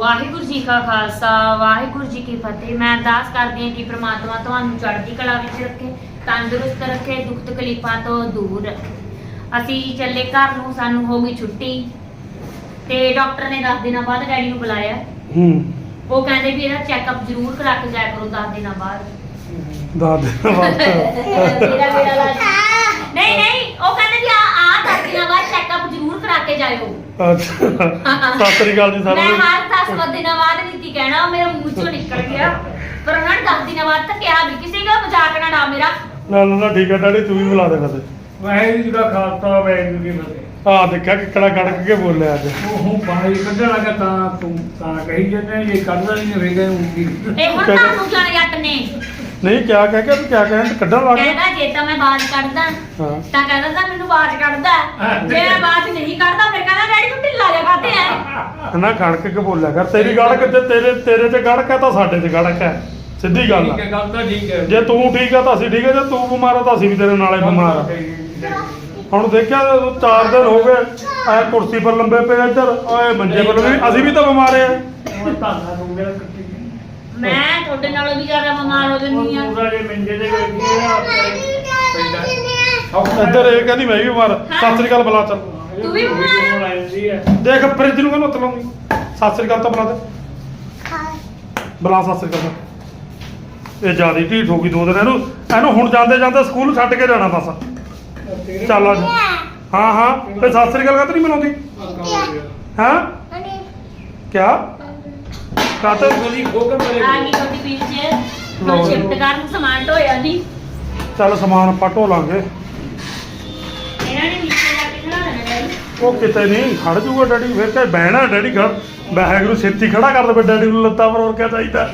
ਵਾਹਿਗੁਰੂ ਜੀ ਕਾ ਖਾਲਸਾ ਵਾਹਿਗੁਰੂ ਜੀ ਕੀ ਫਤਿਹ। ਮੈਂ ਅਰਦਾਸ ਕਰਦੀ ਹਾਂ ਕਿ ਪ੍ਰਮਾਤਮਾ ਤੁਹਾਨੂੰ ਚੜ੍ਹਦੀ ਕਲਾ ਵਿੱਚ ਰੱਖੇ ਤੰਦਰੁਸਤ ਰੱਖੇ ਦੁੱਖ ਤਕਲੀਫਾਂ ਤੋਂ ਦੂਰ ਰੱਖੇ। ਅਸੀਂ ਚੱਲੇ ਘਰ ਨੂੰ ਸਾਨੂੰ ਹੋ ਗਈ ਛੁੱਟੀ ਤੇ ਡਾਕਟਰ ਨੇ 10 ਦਿਨਾਂ ਬਾਅਦ ਡੈਡੀ ਨੂੰ ਬੁਲਾਇਆ। ਹੂੰ। ਉਹ ਕਹਿੰਦੇ ਵੀ ਇਹਦਾ ਚੈੱਕਅਪ ਜ਼ਰੂਰ ਕਰਾ ਕੇ ਜਾਇਆ ਕਰੋ 10 ਦਿਨਾਂ ਬਾਅਦ। ਦਾਦ ਮੇਰਾ ਮੇਰਾ ਲਾਜ ਨਹੀਂ ਨਹੀਂ ਉਹ ਕਹਿੰਦੇ ਵੀ ਆ ਆ 10 ਦਿਨਾਂ ਬਾਅਦ ਚੈੱਕਅਪ ਜ਼ਰੂਰ ਕਰਾ ਕੇ ਜਾਇਓ। ਅੱਛਾ। ਸਤਿ ਸ੍ਰੀ ਅਕਾਲ ਜੀ ਮੈਂ ਸਾਰਿਆਂ ਨੂੰ। ਹਰ 10 ਦਿਨਾਂ ਬਾਅਦ ਨੀਤੀ ਕਹਿਣਾ ਉਹ ਮੇਰੇ ਮੂੰਹ ਚੋਂ ਨਿਕਲ ਗਿਆ। ਪਰ ਉਹਨਾਂ ਨੇ 10 ਦਿਨਾਂ ਬਾਅਦ ਤਾਂ ਕਿਹਾ ਵੀ ਕਿਸੇ ਦਾ ਮਜ਼ਾਕ ਨਾ ਡਾ ਮੇਰਾ। ਨਾ ਨਾ ਨਾ ਠੀਕ ਹੈ ਡੈਡੀ ਤੂੰ ਵੀ ਬੁਲਾ ਦੇ ਫਤੇ ਵਾਹਿਗੁਰੂ ਜੀ ਦਾ ਖਾਲਸਾ ਵਾਹਿਗੁਰੂ ਜੀ ਕੀ ਫਤਿਹ। ਆ ਦੇਖਿਆ ਕਿਕੜਾ ਗੜਕ ਕੇ ਬੋਲਿਆ ਅੱਜ। ਉਹ ਬਾਹਰ ਕੱਢਣ ਲੱਗਾ ਤਾਂ ਤੂੰ ਤਾਂ ਕਹੀ ਜਾਂਦੇ ਇਹ ਕੱਢਦਾ ਨਹੀਂ ਹੋਵੇਗਾ ਉਂਗੀ ਇਹ ਹੁਣ ਤੁਹਾਨੂੰ ਜਾਣ ਜੱਟ ਨੇ? ਨਹੀਂ ਕਿਆ ਕਹਿ ਕੇ ਤੂੰ ਕਿਆ ਕਹਿਣ ਕੱਢਣ ਲੱਗ ਗਿਆ ਕਹਿੰਦਾ ਜੇ ਤਾਂ ਮੈਂ ਬਾਜ ਕੱਢਦਾ ਹਾਂ। ਤਾਂ ਕਹਿੰਦਾ ਤਾਂ ਮੈਨੂੰ ਬਾਜ ਕੱਢਦਾ। ਜੇ ਮੈਂ ਬਾਜ ਨਹੀਂ ਕੱਢਦਾ ਫਿਰ ਕਹਿੰਦਾ ਡੈਡੀ ਤੂੰ ਢਿੱਲਾ ਜਿਹਾ ਕਾਤੇ ਆ ਨਾ ਖੜਕ ਕੇ ਬੋਲਿਆ ਕਰ ਤੇਰੀ ਗੜਕ ਤੇ ਤੇਰੇ ਤੇਰੇ ਤੇ ਗੜਕ ਹੈ ਤਾਂ ਸਾਡੇ ਤੇ ਗੜਕ ਹੈ। ਸਿੱਧੀ ਗੱਲ ਠੀਕ ਹੈ ਆ ਗੱਲ ਤਾਂ ਠੀਕ ਹੈ। ਜੇ ਤੂੰ ਠੀਕ ਆ ਤਾਂ ਅਸੀਂ ਠੀਕ ਆ ਜੇ ਤੂੰ ਬਿਮਾਰ ਆ ਤਾਂ ਅਸੀਂ ਵੀ ਤੇਰੇ ਨਾਲੇ ਬਿਮਾਰ ਆ। ਹੁਣ ਦੇਖਿਆ ਚਾਰ ਦਿਨ ਹੋ ਗਏ ਐ ਕੁਰਸੀ ਪਰ ਲੰਬੇ ਪਏ ਇੱਧਰ ਓਏ ਮੰਜੇ ਪਰ ਲੰਬੇ ਅਸੀਂ ਵੀ ਤਾਂ ਬਿਮਾਰ ਆ। ਹੁਣ ਧੰਨਾ ਹੋ ਕੱਟੀ ਮੈਂ ਤੁਹਾਡੇ ਨਾਲੋਂ ਵੀ ਜ਼ਿਆਦਾ ਬਿਮਾਰ ਹੋ ਜੰਨੀ ਆ ਪੂਰਾ ਜੇ ਮੰਜੇ ਦੇ ਵਿੱਚ ਪੈਂਦਾ ਇੱਧਰ ਇਹ ਕਹਿੰਦੀ ਮੈਂ ਵੀ ਬਿਮਾਰ। ਸਤਿ ਸ੍ਰੀ ਅਕਾਲ ਬੁਲਾ ਚੱਲ। ਤੂੰ ਵੀ ਬਿਮਾਰ ਆ? ਹੈ ਦੇਖ ਫ੍ਰਿਜ ਨੂੰ ਕਹਿੰਦਾ ਤਲਾਉਂਗੀ ਸਤਿ ਸ੍ਰੀ ਅਕਾਲ ਤਾਂ ਬੁਲਾ ਦੇ। ਬੁਲਾ ਸਤਿ ਸ੍ਰੀ ਅਕਾਲ। ਇਹ ਜਿਆਦੀ ਢੀਠ ਹੋ ਗਈ ਦੋ ਦਿਨ ਇਹਨੂੰ। ਇਹਨੂੰ ਹੁਣ ਜਾਂਦੇ ਜਾਂਦੇ ਸਕੂਲ ਛੱਡ ਕੇ ਜਾਣਾ ਬਸ। ਚੱਲ ਆ ਜਾ। ਹਾਂ ਹਾਂ। ਤੇ ਸਤਿ ਸ੍ਰੀ ਅਕਾਲ ਕਾ ਨਹੀਂ ਮਿਲਾਉਂਦੀ ਹਾਂ? ਕਿਆ? ਕਾਤੇ ਗਲੀ ਖੋਕਰ ਪਰੇ ਆ ਗਈ ਤੁਹਾਡੀ ਪੀਠ 'ਚ। ਲਓ ਹੁਣ ਜੀ। ਸ਼ਿਫਟ ਕਰਨ ਸਮਾਨ ਢੋਇਆ ਨਹੀਂ ਚੱਲ ਸਮਾਨ ਆਪਾਂ ਢੋ ਲਾਂਗੇ। ਇਹਨਾਂ ਨੇ ਨੀਚੇ ਜਾ ਕੇ ਖੜਾ ਦੇਣਾ ਡੈਡੀ। ਉਹ ਕਿਤੇ ਨਹੀਂ ਖੜ ਜੂਗਾ ਡੈਡੀ ਫਿਰ ਕਹੇ ਬਹਿਣਾ ਡੈਡੀ ਖੜ ਵਾਹਿਗੁਰੂ ਛੇਤੀ ਖੜਾ ਕਰ ਦੇਵੇ ਡੈਡੀ ਨੂੰ ਲੱਤਾਂ ਪਰ ਹੋਰ ਕਿਆ ਚਾਹੀਦਾ।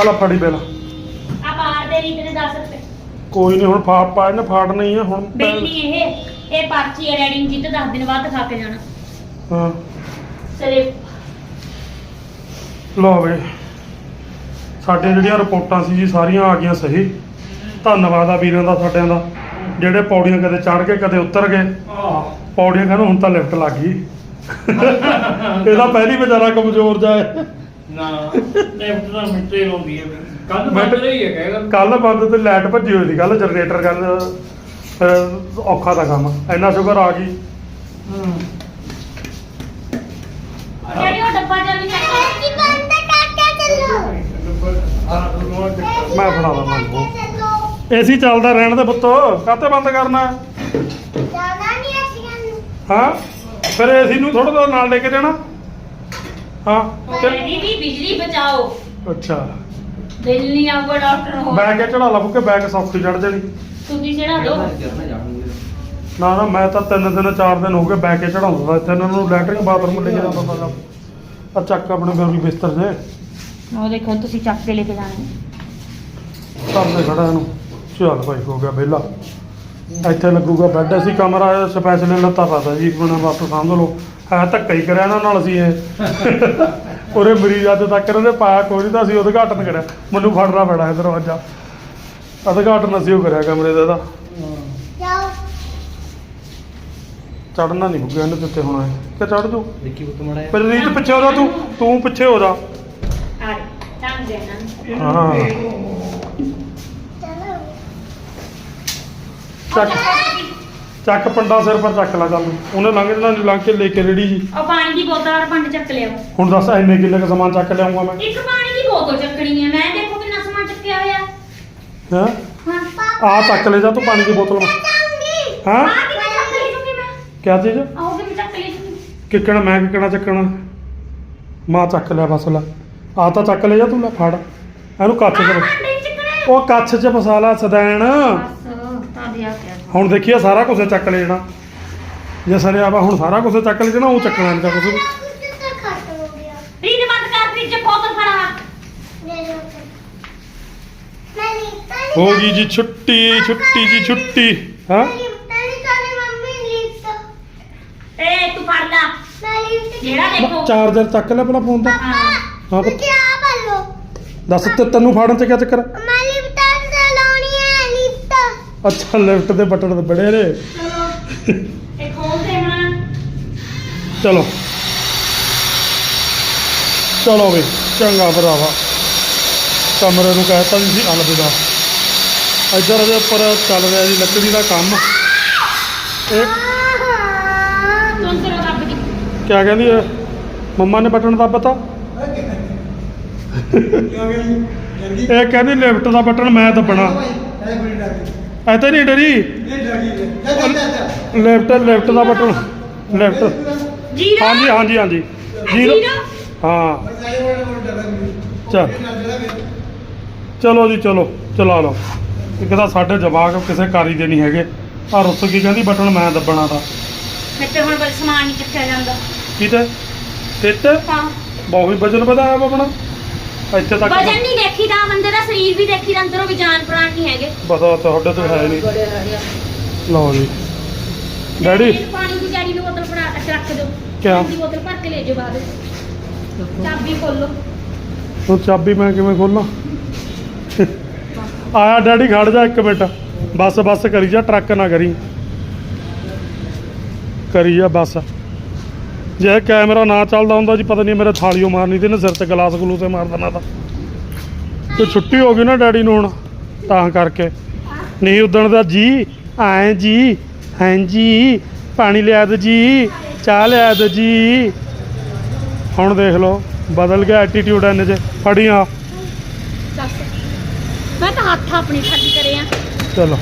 ਆਲਾ ਫੜੀ ਬੇਲਾ। ਆ ਬਾਹਰ ਦੇ ਰੀਤ ਨੇ 10 ਰੁਪਏ ਕੋਈ ਨਹੀਂ ਹੁਣ ਫਾੜ ਪਾ ਇਹਨੇ ਫਾੜਨਾ ਆ ਹੁਣ ਬੇਲੀ ਇਹ ਇਹ ਪਰਚੀ ਹੈ ਡੈਡੀ ਨੂੰ ਜਿੱਤ 10 ਦਿਨ ਬਾਅਦ ਦਿਖਾ ਕੇ ਜਾਣਾ। ਹਾਂ। ਸਲੇ ਲਓ ਵੇ ਸਾਡੇ ਜਿਹੜੀਆਂ ਰਿਪੋਰਟਾਂ ਸੀ ਜੀ ਸਾਰੀਆਂ ਆ ਗਈਆਂ ਸਹੀ। ਧੰਨਵਾਦ ਆ ਵੀਰਾਂ ਦਾ ਸਾਡਿਆਂ ਦਾ। ਜਿਹੜੇ ਪੌੜੀਆਂ ਕਦੇ ਚੜ ਕੇ ਕਦੇ ਉਤਰ ਗਏ। ਪੌੜੀਆਂ ਕਹਿੰਦਾ ਹੁਣ ਤਾਂ ਲਿਫਟ ਲੱਗ ਗਈ। ਇਹਦਾ ਪਹਿਲੀ ਵਿਚਾਰਾ ਕਮਜ਼ੋਰ ਜਾਏ ਨਾ ਲੈਫਟ ਦਾ ਮਿੱਟੇ ਲਾਉਂਦੀ ਹੈ ਕੱਲ ਬੰਦ ਰਹੀ ਹੈ ਕਹੇਗਾ ਕੱਲ ਬੰਦ ਤੇ ਲਾਈਟ ਭੱਜੀ ਹੋਈ ਸੀ ਕੱਲ ਜਨਰੇਟਰ ਕੱਲ ਔਖਾ ਦਾ ਕੰਮ। ਇੰਨਾ ਸ਼ੁਕਰ ਆ ਗਈ ਉਹ ਡੱਬਾ ਜਿਹਾ ਵੀ ਚੱਕ ਮੈਂ ਫੜਾ ਦਾਂ ਮੰਗੋ ਏਸੀ ਚੱਲਦਾ ਰਹਿਣ ਦੇ ਪੁੱਤੋ ਕਾਤੇ ਬੰਦ ਕਰਨਾ? ਹੈ? ਹਾਂ? ਫਿਰ ਏਸੀ ਨੂੰ ਥੋੜਾ ਜਿਹਾ ਨਾਲ ਲੈ ਕੇ ਜਾਣਾ? ਹਾਂ ਤੇ- ਬਿਜਲੀ ਬਚਾਓ। ਅੱਛਾ। ਬਿੱਲ ਨਹੀਂ ਆਊਗਾ ਡਾਕਟਰ ਹੋ ਬੈਗ ਕੇ ਚੜਾ ਲਾ ਬੁੱਕੇ ਬੈਗ ਸੌਖੀ ਚੜ ਜਾਣੀ। ਤੁਸੀਂ ਚੜਾ ਦਿਓ ਨਾ ਨਾ ਮੈਂ ਤਾਂ ਤਿੰਨ ਦਿਨ ਚਾਰ ਦਿਨ ਹੋ ਗਏ ਬੈਗ ਕੇ ਚੜਾਉਂਦਾ ਇੱਥੇ ਇਹਨਾਂ ਨੂੰ ਲੈਟਰਿੰਗ ਬਾਥਰੂਮ ਲੈ ਕੇ ਜਾਂਦਾ ਸੀਗਾ ਆ ਚੱਕ ਆਪਣੇ ਬਿਸਤਰ ਦੇ ਉਹ ਦੇਖੋ ਤੁਸੀਂ ਚੱਕ ਕੇ ਲੈ ਕੇ ਜਾਣਾ। ਸਾਹਮਣੇ ਖੜਾ ਇਹਨੂੰ। ਚੱਲ ਭਾਈ ਹੋ ਗਿਆ ਵਿਹਲਾ। ਇੱਥੇ ਲੱਗੂਗਾ ਬੈੱਡ ਅਸੀਂ ਕਮਰਾ ਸਪੈਸ਼ਲ ਲੱਤਾ ਪਾਤਾ ਜੀ ਬਣਾ ਬਸ ਸਮਝ ਲਓ। ਹੈ ਧੱਕਾ ਹੀ ਕਰਿਆ ਇਹਨਾਂ ਨਾਲ ਅਸੀਂ ਇਹ। ਉਰੇ ਮਰੀਜ਼ ਅੱਜ ਤੱਕ ਇਹਨਾਂ ਨੇ ਪਾਇਆ ਕੋਈ ਨਹੀਂ ਤਾਂ ਅਸੀਂ ਉਦਘਾਟਨ ਕਰਿਆ। ਮੈਨੂੰ ਫੜਨਾ ਪੈਣਾ ਇਹ ਦਰਵਾਜ਼ਾ। ਉਦਘਾਟਨ ਅਸੀਂ ਉਹ ਕਰਿਆ ਕਮਰੇ ਦਾ ਇਹਦਾ। ਚੜਨਾ ਨਹੀਂ ਬੁੱਗਿਆ ਇਹਨੇ ਦਿੱਤੇ ਹੋਣਾ ਕਿ ਚੜ ਜੂ ਦੇਖੀ ਪੁੱਤ ਮੜਾ ਪਰ ਰੀਤ ਪਿੱਛੇ ਹੋ ਜਾ ਤੂੰ ਤੂੰ ਪਿੱਛੇ ਹੋ ਜਾ। ਹਾਂ। ਚੱਕ। ਚੱਕ ਪੰਡਾ ਸਿਰ ਪਰ ਚੱਕ ਲਾ ਚੱਲ। ਉਹਨੇ ਲੰਘ ਜਾਣਾ ਲੰਘ ਕੇ ਲੈ ਕੇ ਰੇੜੀ ਜੀ ਉਹ ਪਾਣੀ ਦੀ ਬੋਤਲ ਔਰ ਪੰਡ ਚੱਕ ਲਿਆਓ। ਹੁਣ ਦੱਸ ਇੰਨੇ ਕਿੱਲੇ ਦਾ ਸਮਾਨ ਚੱਕ ਲਿਆਉਂਗਾ ਮੈਂ। ਇੱਕ ਪਾਣੀ ਦੀ ਬੋਤਲ ਚੱਕਣੀ ਹੈ ਮੈਂ ਦੇਖੋ ਕਿੰਨਾ ਸਮਾਨ ਚੱਕਿਆ ਹੋਇਆ। ਹਾਂ? ਹਾਂ। ਆ ਚੱਕ ਲੈ ਜਾ ਤੂੰ ਪਾਣੀ ਦੀ ਬੋਤਲ ਹਾਂ? ਆ ਕਿਵੇਂ ਚੱਕ ਲਈ ਜੂਗੀ ਮੈਂ? ਕਿਆ ਚੀਜ਼? ਆਹ ਕਿਵੇਂ ਚੱਕ ਲਈ ਜੂਗੀ ਕਿੱਕਣਾ ਮੈਂ ਕਿੱਕਣਾ ਚੱਕਣਾ। ਮਾਂ ਚੱਕ ਲਿਆ ਬਸ ਲੈ। ਆ ਤਾਂ ਚੱਕ ਲੈ ਜਾ ਤੂੰ ਲੈ ਫੜ। ਇਹਨੂੰ ਕੱਚ ਚ ਚੱਕਣੇ ਉਹ ਕੱਚ ਚ ਮਸਾਲਾ ਸਦੈਣ। ਬਸ ਤਾਂ ਦਿਆ ਪਿਆ ਹੁਣ ਦੇਖੀਏ ਸਾਰਾ ਕੁਝ ਚੱਕ ਲੈ ਜਾਣਾ ਜੇ ਸਰਿਆ ਵਾ ਹੁਣ ਸਾਰਾ ਕੁਝ ਚੱਕ ਲੈ ਜਾਣਾ ਉਹ ਚੱਕਣਾ ਨਹੀਂ ਤਾਂ ਕੁਝ ਵੀ। ਫ੍ਰਿਜ ਬੰਦ ਕਰ ਫ੍ਰਿਜ ਬੋਤਲ ਫੜਾ। ਹੋ ਗਈ ਜੀ ਛੁੱਟੀ ਛੁੱਟੀ ਜੀ ਛੁੱਟੀ। ਹਾਂ? ਏ ਤੂੰ ਫੜ ਲਾ। ਜਿਹੜਾ ਦੇਖੋ। ਚਾਰਜਰ ਚੱਕ ਲੈ ਆਪਣਾ ਫੋਨ ਦਾ ਹਾਂ ਹਾਂ। ਪੁੱਤ ਦੱਸ ਤੇ ਤੈਨੂੰ ਫਾੜਨ ਚ ਕਿਆ ਚੱਕਰ ਆ? ਅੱਛਾ ਲੈਫਟ ਦੇ ਬਟਨ ਬੜੇ ਨੇ। ਚਲੋ ਇਹ ਖੋਲ ਦੇ ਹੁਣ। ਚਲੋ। ਚਲੋ ਵੀ ਚੰਗਾ ਭਰਾਵਾ। ਕਮਰੇ ਨੂੰ ਕਹਿਤਾ ਜੀ ਸੀ ਅਲਵਿਦਾ। ਇੱਧਰ ਇਹਦੇ ਉੱਪਰ ਚੱਲ ਰਿਹਾ ਜੀ ਲੱਕੜੀ ਦਾ ਕੰਮ। ਇਹ ਰੱਬ ਦੀ। ਕਿਆ ਕਹਿੰਦੀ ਹੈ? ਮੰਮਾ ਨੇ ਬਟਨ ਦਾ ਪਤਾ ਇਹ ਕਹਿੰਦੀ ਲਿਫਟ ਦਾ ਬਟਨ ਮੈਂ ਦੱਬਣਾ। ਐ ਤਾਂ ਨਹੀਂ ਡਰੀ। ਲੈਫਟ ਲੈਫਟ ਦਾ ਬਟਨ। ਲੈਫਟ। ਜੀਰੋ? ਹਾਂਜੀ ਹਾਂਜੀ ਹਾਂਜੀ। ਜੀਰੋ? ਹਾਂ। ਚੱਲ। ਚਲੋ ਜੀ ਚਲੋ। ਚਲਾ ਲਓ। ਇੱਕ ਤਾਂ ਸਾਡੇ ਜਵਾਕ ਕਿਸੇ ਕਾਰੀ ਦੇ ਨਹੀਂ ਹੈਗੇ। ਆ ਰੁੱਸ ਕੀ ਕਹਿੰਦੀ ਬਟਨ ਮੈਂ ਦੱਬਣਾ ਤਾਂ। ਫਿਰ ਤੇ ਹੁਣ ਬਸ ਸਮਾਨ ਨਹੀਂ ਚੱਕਿਆ ਜਾਂਦਾ। ਕਿਤੇ ਹਾਂ। ਬਹੁਤ ਵਜਨ ਵਧਾਇਆ ਆਪਣਾ। ਇੱਥੇ ਤੱਕ ਵਜਨ ਨਹੀਂ ਦੇਖੀਦਾ ਬੰਦੇ ਦਾ ਸਰੀਰ ਵੀ ਦੇਖੀਦਾ ਅੰਦਰੋਂ ਵੀ ਜਾਨ ਪ੍ਰਾਣ ਨਹੀਂ ਹੈਗੇ। ਪਤਾ ਤੁਹਾਡੇ ਤੋਂ ਹੈ ਨਹੀਂ। ਲਓ ਜੀ। ਡੈਡੀ? ਇਹ ਪਾਣੀ ਦੀ ਜੜੀ ਨੂੰ ਬੋਤਲ ਫੜਾ ਕੇ ਰੱਖ ਦਿਓ। ਕਿਆ? ਦੀ ਬੋਤਲ ਭਰ ਕੇ ਲੈ ਜਾਓ ਬਾਅਦ ਚਾਬੀ ਖੋਲੋ। ਹੁਣ ਚਾਬੀ ਮੈਂ ਕਿਵੇਂ ਖੋਲਾਂ? ਆਇਆ ਡੈਡੀ ਖੜ ਜਾ ਇੱਕ ਮਿੰਟ। ਬੱਸ ਬੱਸ ਕਰੀ ਜਾ ਟਰੱਕ ਨਾ ਕਰੀ। ਕਰੀ ਜਾ ਬੱਸ। ਜੇ ਕੈਮਰਾ ਨਾ ਚੱਲਦਾ ਹੁੰਦਾ ਜੀ ਪਤਾ ਨਹੀਂ ਮੇਰੇ ਥਾਲੀਓ ਮਾਰਨੀ ਤੇ ਨਾ ਸਿਰ ਤੇ ਗਲਾਸ ਗਲੂਸੇ ਮਾਰ ਦੇਣਾ ਤਾਂ। ਤੇ ਛੁੱਟੀ ਹੋ ਗਈ ਨਾ ਡੈਡੀ ਨੂੰ ਹੁਣ ਤਾਂ ਕਰਕੇ। ਨਹੀਂ ਉਦਣ ਦਾ ਜੀ ਐ ਜੀ ਹਾਂ ਜੀ ਪਾਣੀ ਲਿਆ ਦੋ ਜੀ ਚਾਹ ਲਿਆ ਦੋ ਜੀ। ਹੁਣ ਦੇਖ ਲਓ ਬਦਲ ਗਿਆ ਐਟੀਟਿਊਡ ਇਹਨੇ ਚ ਫੜੀਆਂ। ਦੱਸ ਮੈਂ ਤਾਂ ਹੱਥ ਆਪਣੀ ਖਾਲੀ ਕਰੇ ਆ। ਚਲੋ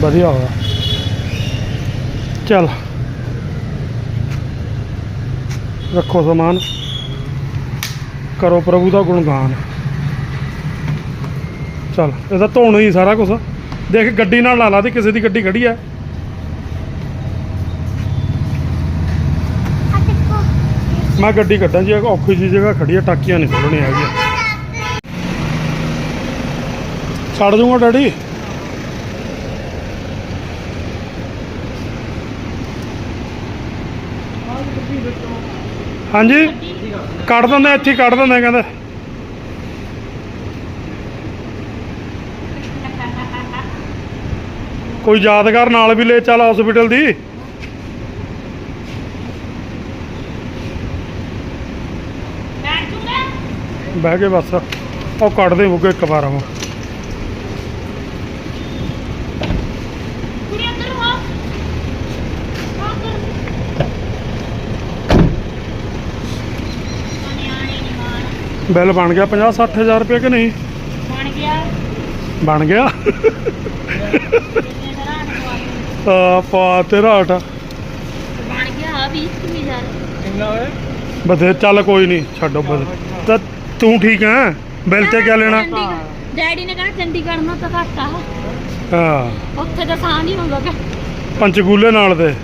ਵਧੀਆ ਹੋਇਆ। ਚਲ। ਰੱਖੋ ਸਮਾਨ। ਕਰੋ ਪ੍ਰਭੂ ਦਾ ਗੁਣਗਾਨ। ਚਲ, ਇਹਦਾ ਧੋਣਾ ਹੀ ਸਾਰਾ ਕੁਝ ਦੇਖ, ਗੱਡੀ ਨਾਲ ਲਾ ਲਾ ਤੇ ਕਿਸੇ ਦੀ ਗੱਡੀ ਖੜੀ ਆ। ਮੈਂ ਗੱਡੀ ਕੱਢਾਂ ਜੀ ਔਖੀ ਜੀ ਜਗ੍ਹਾ ਖੜੀ ਆ, ਟਾਕੀਆਂ ਨਹੀਂ ਖੋਲਣੀਆਂ ਹੈਗੀਆਂ। ਛੱਡ ਦੂੰਗਾ ਡੈਡੀ। ਹਾਂਜੀ। ਕੱਢ ਦਿੰਦੇ ਇੱਥੇ ਹੀ ਕੱਢ ਦਿੰਦੇ ਕਹਿੰਦੇ। ਕੋਈ ਯਾਦਗਾਰ ਨਾਲ ਵੀ ਲੈ ਚੱਲ ਹਸਪੀਟਲ ਦੀ। ਬਹਿ ਕੇ ਬਸ ਉਹ ਕੱਢ ਦੇ ਮੁੱਗੇ ਇੱਕ ਵਾਰ ਆਵਾਂ ਕੁੜੀ ਅੰਦਰ ਨੂੰ ਆ ਨਿਆਣੇ ਨੀ ਮਾਣ ਬਿੱਲ ਬਣ ਗਿਆ 50 60000 ਰੁਪਏ ਕਿ ਨਹੀਂ? ਬਣ ਗਿਆ। ਬਣ ਗਿਆ। ਆ ਪਾ ਤੇਰਾ ਹਟ ਬਣ ਗਿਆ ਆ 20 ਕਿੰਨੀ ਹੋਇਆ? ਬਥੇ ਚੱਲ ਕੋਈ ਨਹੀਂ ਛੱਡੋ ਬਸ। ਤਾਂ ਤੂੰ ਠੀਕ ਹੈ ਬਿੱਲ ਤੇ ਕਿਆ ਲੈਣਾ? ਚੰਡੀਗੜ੍ਹ- ਡੈਡੀ ਨੇ ਕਹਿਣਾ ਚੰਡੀਗੜ੍ਹ ਨੂੰ ਤਾਂ ਘੱਟ ਆ। ਹਾਂ। ਉੱਥੇ ਤਾਂ ਨਹੀਂ ਹੁੰਦਾ ਕਿ ਪੰਚਕੂਲੇ ਨਾਲ ਦੇ।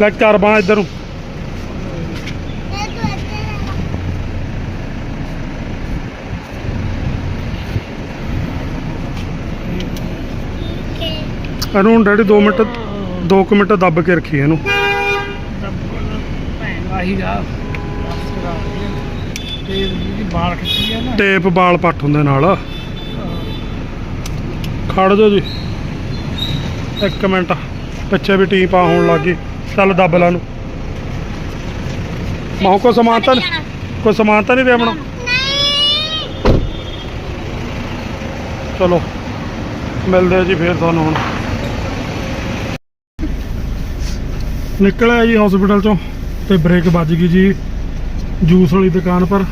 ਲੈ ਕਰ ਬਾਂ ਇੱਧਰ ਨੂੰ। ਇਹਨੂੰ ਹੁਣ ਡੈਡੀ 2 ਮਿੰਟ 2 ਮਿੰਟ ਦੱਬ ਕੇ ਰੱਖੀ ਇਹਨੂੰ। ਟੇਪ ਬਾਲ ਪੱਟ ਹੁੰਦੇ ਨਾਲ। ਖੜ ਜਾਓ ਜੀ। ਇੱਕ ਮਿੰਟ, ਪਿੱਛੇ ਵੀ ਟੀ ਪਾ ਹੋਣ ਲੱਗੀ ਚੱਲ ਦੱਬ ਲਾ ਨੂੰ ਮਾਹੋ ਕੋ ਸਮਾਨ ਤਾਂ ਨੀ- ਕੋਈ ਸਮਾਨ ਤਾਂ ਨਹੀਂ ਦੇ ਆਪਣਾ? ਚਲੋ, ਮਿਲਦੇ ਆ ਜੀ ਫੇਰ ਤੁਹਾਨੂੰ ਹੁਣ। ਨਿਕਲਿਆ ਜੀ ਹਸਪੀਟਲ ਚੋਂ ਤੇ ਬ੍ਰੇਕ ਵੱਜ ਗਈ ਜੀ ਜੂਸ ਵਾਲੀ ਦੁਕਾਨ ਪਰ।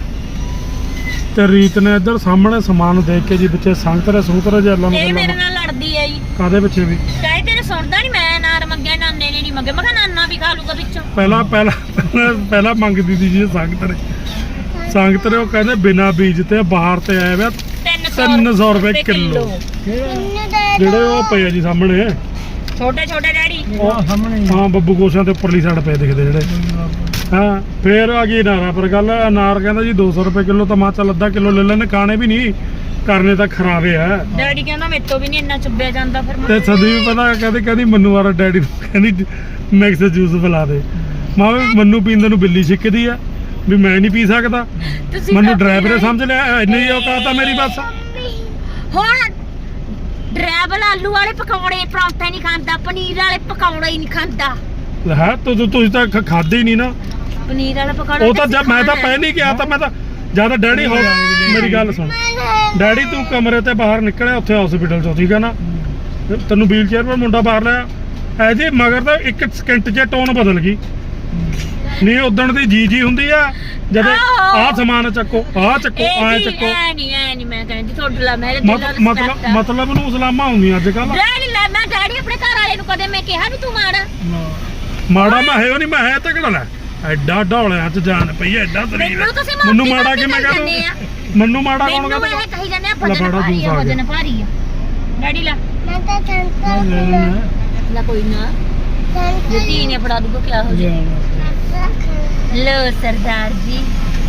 ਤੇ ਰੀਤ ਨੇ ਇੱਧਰ ਸਾਹਮਣੇ ਸਮਾਨ ਦੇਖ ਕੇ ਜੀ ਵਿੱਚੇ ਸੰਤਰੇ ਸੂਤਰੇ ਜਿਹਾ ਲੰਮ ਇਹ ਮੇਰੇ ਨਾਲ ਲੜਦੀ ਹੈ ਜੀ। ਕਾਦੇ ਪਿੱਛੇ ਵੀ? ਕਹੇ ਤੇਰੇ ਸੁਣਦਾ ਨਹੀਂ ਮੈਂ ਨਾਰ ਮੰਗਿਆ ਨਾਨੇ ਨੇ ਨਹੀਂ ਮੰਗੇ ਮੈਂ ਕਿਹਾ ਨਾਨਾ ਵੀ ਖਾ ਲੂਗਾ ਵਿੱਚੋਂ। ਪਹਿਲਾਂ ਪਹਿਲਾਂ ਪਹਿਲਾਂ- ਮੰਗਦੀ ਸੀ ਜੀ ਸੰਗਤਰੇ ਸੰਗਤਰੇ ਉਹ ਕਹਿੰਦੇ ਬਿਨਾ ਬੀਜ ਤੇ ਬਾਹਰ ਤੇ ਆਏ ਵੇ 300 ਰੁਪਏ ਕਿਲੋ। ਜਿਹੜੇ ਉਹ ਪਏ ਆ ਜੀ ਸਾਹਮਣੇ। ਛੋਟੇ ਛੋਟੇ ਉਹ ਸਾਹਮਣੇ ਹੀ ਬੱਬੂ ਗੋਸ਼ਿਆਂ ਤੇ ਉੱਪਰਲੀ ਸਾਈਡ ਪਏ ਦਿਖਦੇ ਜਿਹੜੇ। ਹਾਂ ਫੇਰ ਆ ਗਈ ਨਾਰਾ ਪਰ ਗੱਲ ਅਨਾਰ ਕਹਿੰਦਾ ਜੀ 200 ਰੁਪਏ ਕਿਲੋ ਤਾਂ ਮਾਂ ਚੱਲ ਅੱਧਾ ਕਿਲੋ ਲੈ ਲੈਣੇ ਖਾਣੇ ਵੀ ਨਹੀਂ ਕਰਨੇ ਤਾਂ ਖਰਾਬੇ ਆ। ਡੈਡੀ ਕਹਿੰਦਾ ਮੇਰੇ ਤੋਂ ਵੀ ਨਹੀਂ ਇੰਨਾ ਚੁੱਬਿਆ ਜਾਂਦਾ ਫਿਰ ਤੇ ਸਦੀਪ ਪਤਾ ਕਹਿੰਦੀ ਕਹਿੰਦੀ ਮੰਨੂ ਵਾਲਾ ਡੈਡੀ ਨੂੰ ਕਹਿੰਦੀ ਮਿਕਸ ਜੂਸ ਪਿਲਾ ਦੇ। ਮਾਂ ਵੀ ਮੰਨੂ ਪੀਂਦੇ ਨੂੰ ਬਿੱਲੀ ਛਿੱਕਦੀ ਆ ਵੀ ਮੈਂ ਨਹੀਂ ਪੀ ਸਕਦਾ। ਤੁਸੀਂ ਮੈਨੂੰ ਡਰਾਈਵਰ ਸਮਝ ਲਿਆ ਇੰਨੀ ਔਕਾਤ ਆ ਮੇਰੀ ਬਸ। ਹੁਣ ਡਰਾਈਵਰ ਆਲੂ ਵਾਲੇ ਪਕੌੜੇ ਪਰੌਂਠੇ ਨਹੀਂ ਖਾਂਦਾ ਪਨੀਰ ਵਾਲੇ ਪਕੌੜੇ ਹੀ ਨਹੀਂ ਖਾਂਦਾ। ਹੈ ਤੂੰ ਤੁਸੀਂ ਤਾਂ ਖ- ਖਾਧੇ ਹੀ ਨਹੀਂ ਨਾ। ਪਨੀਰ ਵਾਲਾ ਪਕੌੜਾ ਉਹ ਤਾਂ ਜਦ ਮੈਂ ਤਾਂ ਸਿਖਾਉਣਾ ਹੈ। ਪਹਿਲਾਂ ਹੀ ਕਿਹਾ ਤਾਂ ਮੈਂ ਤਾਂ ਜਦ ਡੈਡੀ ਹੋ ਮੇਰੀ ਗੱਲ ਸੁਣ। ਡੈਡੀ ਤੂੰ ਕਮਰੇ ਤੇ ਬਾਹਰ ਨਿਕਲਿਆ ਉੱਥੇ ਹਸਪੀਟਲ ਚੋਂ ਠੀਕ ਹੈ ਨਾ? ਤੈਨੂੰ ਵੀਲ ਚੇਅਰ 'ਤੇ ਮੁੰਡਾ ਬਾਹਰ ਲਿਆ। ਐ ਜੀ ਮਗਰ ਤਾਂ ਇੱਕ ਸਕਿੰਟ 'ਚ ਟੋਨ ਬਦਲ ਗਈ। ਨਹੀਂ ਉਦਣ ਦੀ ਜੀ ਜੀ ਹੁੰਦੀ ਆ। ਜਦੋਂ ਆਹੋ। ਆਹ। ਸਮਾਨ ਚੱਕੋ ਆਹ ਚੱਕੋ ਇਹ ਆਹ ਜੀ, ਚੱਕੋ। ਐ ਨਹੀਂ ਐ ਨਹੀਂ ਮੈਂ ਕਹਿੰਦੀ ਤੁਹਾਡੇ ਲਾ ਮੇਰੇ ਮਤ- ਮਤਲਬ ਮਤਲਬ ਨੂੰ ਸਲਾਮਾਂ ਹੁੰਦੀਆਂ ਅੱਜ ਕੱਲ ਡੈਡੀ ਲੈ ਮੈਂ ਡੈਡੀ ਆਪਣੇ ਘਰ ਵਾਲੇ ਨੂੰ ਕਦੇ ਮੈਂ ਕਿਹਾ ਵੀ ਤੂੰ ਮਾੜਾ। ਮਾੜਾ ਮੈਂ ਹੈ ਉਹ ਨਹੀਂ ਮੈਂ ਹੈ ਤਕੜਾ ਲੈ? ਐਡਾ ਢੋਲਿਆਂ 'ਚ ਜਾਨ ਪਈ ਐ, ਐਡਾ ਸਰੀਰ ਮੈਨੂੰ ਤੁਸੀਂ। ਮਾਪੀ ਮੈਨੂੰ ਮਾੜਾ ਕਿਵੇਂ ਆ। ਮੈਨੂੰ ਮਾੜਾ ਕੌਣ ਮੈਨੂੰ ਕਹਦਾ ਇਹ ਕਹੀ ਜਾਂਦੇ ਆ ਲੈ ਵਜਨ ਬੜਾ ਭਾਰੀ ਆ ਜੂਸ ਆ ਵਜਨ ਗਿਆ। ਭਾਰੀ ਆ। ਡੈਡੀ ਲੈ। ਲੈ ਕੋਈ ਨਾ। ਜੇ ਧੀ ਨੇ ਫੜਾ ਦੂਗਾ ਕਿਆ ਹੋ ਜਾ ਲੋ ਸਰਦਾਰ ਜੀ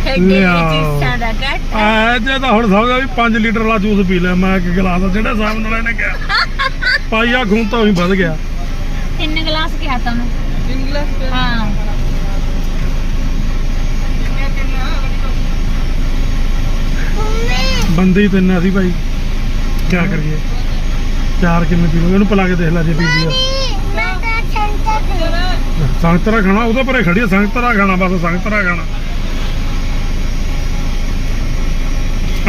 ਖੱਡੇ ਲਿਆਓ। ਚੀਜ਼ਾਂ ਦਾ ਕੱਟ। ਆ ਜੇ ਤਾਂ ਹੁਣ ਸਮਝਦਾ ਵੀ 5 ਲੀਟਰ ਵਾਲਾ ਜੂਸ ਪੀ ਲਿਆ। ਮੈਂ ਇੱਕ ਗਲਾਸ ਜਿਹੜਾ ਸਾਹਮਣੇ ਵਾਲੇ ਨੇ ਕਿਹਾ। ਪਾਈਆ ਖੂਨ ਤਾਂ ਵੀ ਵੱਧ ਗਿਆ। ਤਿੰਨ ਗਲਾਸ ਕਿਹਾ ਤਾ ਉਹਨੂੰ। ਹਾਂ। ਬੰਦੇ ਹੀ ਤਿੰਨ ਅਸੀਂ ਭਾਈ। ਕੀ ਕਰੀਏ? ਚਾਰ ਕਿੰਨੇ ਪੀ ਲਵਾਂਗੇ ਇਹਨੂੰ ਪਿਲਾ ਕੇ ਦੇਖ ਲੈ ਜੇ ਪੀ ਲਿਆ ਸੰਗਤਰਾ ਖਾਣਾ ਉਹਦੇ ਪਰੇ ਖੜੀ ਸੰਗਤਰਾ ਖਾਣਾ ਬਸ ਸੰਗਤਰਾ ਖਾਣਾ।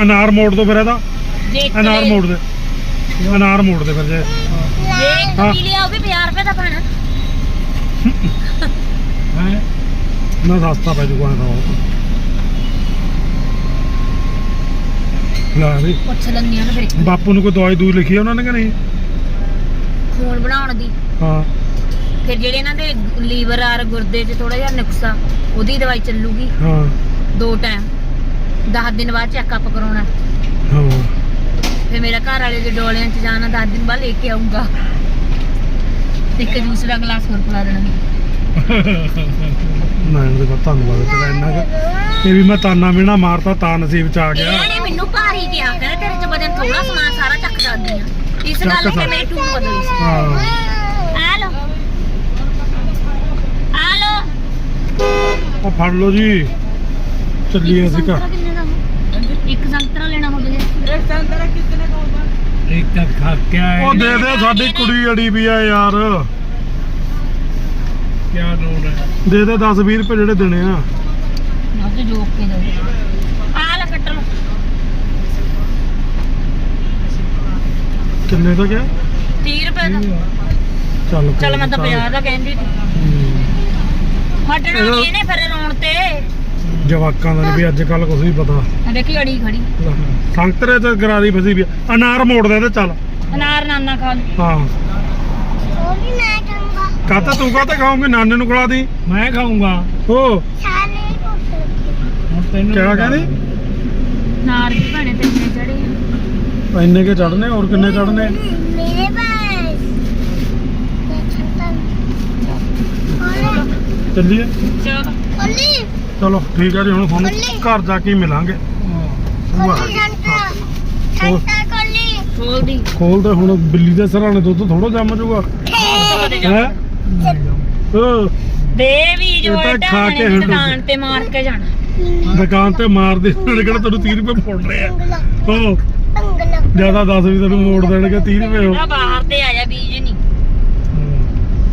ਅਨਾਰ ਮੋੜ ਦੋ ਫਿਰ ਇਹਦਾ। ਅਨਾਰ ਮੋੜ ਦੇ। ਅਨਾਰ ਮੋੜ ਦੇ ਫਿਰ ਜੇ। ਹਾਂ। ਲਿਆ ਉਹ ਵੀ 50 ਰੁਪਏ ਦਾ ਪਾਣਾ ਨਾ ਸਸਤਾ ਪੈ ਜੂਗਾ ਤਾਂ ਉਹ ਲੈ ਵੀ। ਪੁੱਛ ਲੈਂਦੀ ਆ ਨਾ ਫਿਰ। ਬਾਪੂ ਨੂੰ ਕੋਈ ਦਵਾਈ ਦੂਈ ਲਿਖੀ ਆ ਉਹਨਾਂ ਨੇ ਕਿ ਨਹੀਂ? ਖੂਨ ਬਣਾਉਣ ਦੀ। ਹਾਂ। ਫਿਰ ਜਿਹੜੇ ਇਹਨਾਂ ਦੇ ਲੀਵਰ ਆਰ ਗੁਰਦੇ 'ਚ ਥੋੜਾ ਜਿਹਾ ਨੁਕਸਾ ਉਹਦੀ ਦਵਾਈ ਚੱਲੂਗੀ। ਹਾਂ। ਦੋ ਟਾਈਮ 10 ਦਿਨ ਬਾਅਦ ਚੈੱਕਅਪ ਕਰਾਉਣਾ। ਹਾਂ ਫਿਰ ਮੇਰਾ ਘਰ ਵਾਲੇ ਦੇ ਡੋਲਿਆਂ 'ਚ ਜਾਣਾ 10 ਦਿਨ ਬਾਅਦ ਲੈ ਕੇ ਆਉਂਗਾ ਇੱਕ ਜੂਸ ਦਾ ਗਲਾਸ ਹੋਰ ਪਿਲਾ ਦੇਣਾ। ਨਾ ਇਹਦੇ ਬਾਅਦ ਧੰਨਵਾਦ ਤੇਰਾ ਇੰਨਾ ਕੁ। ਇਹ ਵੀ ਮੈਂ ਤਾਨਾ ਮੀਣਾ ਮਾਰਤਾ ਤਾਂ ਨਸੀਬ ਚ ਆ ਗਿਆ। ਇਹਨਾਂ ਨੇ ਮੈਨੂੰ ਭਾਰੀ ਕਿਹਾ ਕਹਿੰਦਾ ਤੇਰੇ 'ਚ ਵਜਨ ਥੋੜਾ ਸਮਾਨ ਸਾਰਾ ਚੱਕ ਜਾਂਦੀ ਆ। ਇਸ ਚੱਕ ਗੱਲ ਤੇ ਸਕਦੀ। ਮੇਰੀ ਟੂਨ ਬਦਲੀ ਸੀ। ਹਾਂ ਆ ਲੋ ਆ ਲੋ ਉਹ ਫੜ ਲਓ ਜੀ। ਚੱਲੀਏ ਅਸੀਂ ਘਰ। ਕਿੰਨੇ ਦਾ ਇੱਕ ਸੰਤਰਾ ਲੈਣਾ ਹੋ ਗਿਆ ਇੱਕ ਤਾਂ ਖਾ ਕੇ ਆਏ। ਉਹ ਦੇ ਦੇ ਸਾਡੀ ਕੁੜੀ ਅੜੀ ਵੀ ਆ ਯਾਰ। ਕੀ ਲੋੜ ਹੈ? ਦੇ ਦੇ 10 20 ਰੁਪਏ ਜਿਹੜੇ ਦੇਣੇ ਆ। ਅੱਜ ਜੋਕ ਕੇ ਦੋ ਆ ਲੈ ਕੱਟ ਲੋ ਕਿੰਨੇ ਦਾ ਗਿਆ 30 ਰੁਪਏ ਦਾ। ਚੱਲ ਚੱਲ ਮੈਂ ਤਾਂ ਕੋਈ 50 ਦਾ ਕਹਿੰਦੀ ਸੀ। ਹੂੰ। ਹਟਣਾ ਇਹਦਾ- ਨਹੀਂ ਇਹਨੇ ਫਿਰ ਰੋਣ ਤੇ। ਜਵਾਕਾਂ ਦਾ ਨੀ ਵੀ ਅੱਜ ਕੱਲ ਕੁਝ ਵੀ ਪਤਾ। ਦੇਖੀ ਅੜੀ ਖੜੀ। ਸੰਤਰੇ ਤੇ ਗਰਾਰੀ ਫਸੀ ਵੀ ਆ। ਅਨਾਰ ਮੋੜ ਦੇ ਤੇ ਚੱਲ। ਅਨਾਰ ਨਾਨਾ ਖਾ ਲਈ। ਹਾਂ। ਕਾਤਾ ਤੂੰ ਕਾਤੇ ਖਾਉਂਗੀ ਨਾਨੇ ਨੂੰ ਖਿਲਾ ਦੀ। ਮੈਂ ਖਾਊਂਗਾ। ਹੋ। ਹੁਣ ਤੈਨੂੰ ਕਿਆ ਕਹਿੰਦੀ? ਨਾਰ ਵੀ ਭਣੇ ਤੇ ਇੰਨੇ ਚੜੇ ਇੰਨੇ ਕੇ ਚੜਨੇ ਹੋਰ ਕਿੰਨੇ ਚੜਨੇ ਚੱਲੀਏ? ਚਲੋ ਠੀਕ ਆ ਜੀ ਹੁਣ ਤੁਹਾਨੂੰ ਘਰ ਜਾ ਕੇ ਮਿਲਾਂਗੇ। ਖੋਲ ਦੀ ਹੁਣ ਬਿੱਲੀ ਦੇ ਸਰਾਣੇ ਤੋਂ ਥੋੜਾ ਜੰਮ ਜੂਗਾ। ਹੈ? ਦੇ ਵੀ ਜੋ ਇਹ ਤਾਂ ਖਾ ਕੇ ਹਟੂ। ਦੁਕਾਨ ਤੇ ਮਾਰ ਕੇ ਜਾਣਾ। ਦੁਕਾਨ ਤੇ ਮਾਰਦੇ ਹੁਣ ਕਿਹੜਾ ਤੈਨੂੰ 30 ਰੁਪਏ ਮੋੜ ਰਹੇ ਆ। ਜ਼ਿਆਦਾ 10 ਵੀ ਤੈਨੂੰ ਮੋੜ ਦੇਣਗੇ 30 ਰੁਪਏ। ਉਹ। ਬਾਹਰ ਤੇ ਆ ਬੀਜ ਨਹੀਂ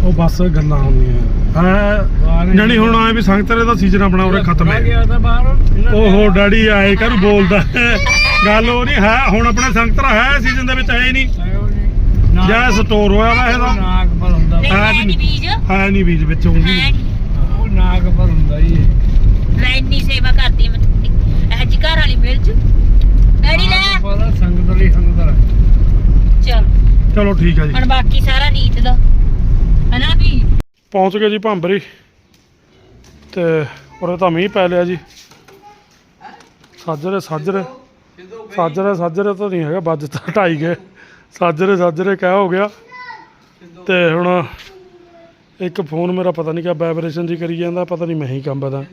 ਉਹ ਬਸ ਗੱਲਾਂ ਹੁੰਦੀਆਂ। ਹੈ ਜਾਣੀ ਹੁਣ ਆਏ ਵੀ ਸੰਗਤਰੇ ਦਾ ਸੀਜ਼ਨ ਆਪਣਾ ਉਰੇ ਖਤਮ ਹੈ। ਓਹੋ ਡੈਡੀ ਆਏ ਕਰ ਬੋਲਦਾ। ਗੱਲ ਉਹ ਨਹੀਂ ਹੈ ਹੁਣ ਆਪਣੇ ਸੰਗਤਰਾ ਹੈ ਸੀਜ਼ਨ ਦੇ ਵਿੱਚ ਹੈ ਨਹੀਂ। ਜਾਂ। ਸਟੋਰ ਹੋਇਆ ਵਾ ਇਹਦਾ। ਹਾਂ। ਨਹੀਂ ਬੀਜ। ਹੈ ਨਹੀਂ ਬੀਜ ਵਿੱਚ ਹੋਊਗੀ। ਉਹ ਨਾਗ ਪਰ ਹੁੰਦਾ ਹੀ ਮੈਂ ਇੰਨੀ ਸੇਵਾ ਕਰਦੀ ਮੈਂ ਇਹ ਜੀ ਘਰ ਵਾਲੀ ਮਿਲ ਜੂ। ਡੈਡੀ ਲੈ। ਨਾਗ ਪਰ ਸੰਗਤ ਲਈ ਸੰਗਤ ਹੈ ਚਲ। ਚਲੋ ਠੀਕ ਹੈ ਜੀ। ਹੁਣ ਬਾਕੀ ਸਾਰਾ ਰੀਤ ਦਾ। ਹਨਾ ਵੀ ਪਹੁੰਚ ਗਏ ਜੀ ਭਾਂਬਰੀ ਤੇ ਉਰੇ ਤਾਂ ਮੀਂਹ ਪੈ ਲਿਆ ਜੀ। ਸਾਜਰੇ ਸਾਜਰੇ ਸਾਜਰੇ ਸਾਜਰੇ ਤਾਂ ਨਹੀਂ ਹੈਗਾ, ਵੱਜ ਤਾਂ ਢਾਈ ਗਏ। ਸਾਜਰੇ ਸਾਜਰੇ ਕਹਿ ਹੋ ਗਿਆ? ਤੇ ਹੁਣ ਇੱਕ ਫੋਨ ਮੇਰਾ ਪਤਾ ਨਹੀਂ ਕਿਆ ਵਾਈਬ੍ਰੇਸ਼ਨ ਜੀ ਕਰੀ ਜਾਂਦਾ, ਪਤਾ ਨਹੀਂ ਮੈਂ ਹੀ ਕੰਮ ਪਤਾ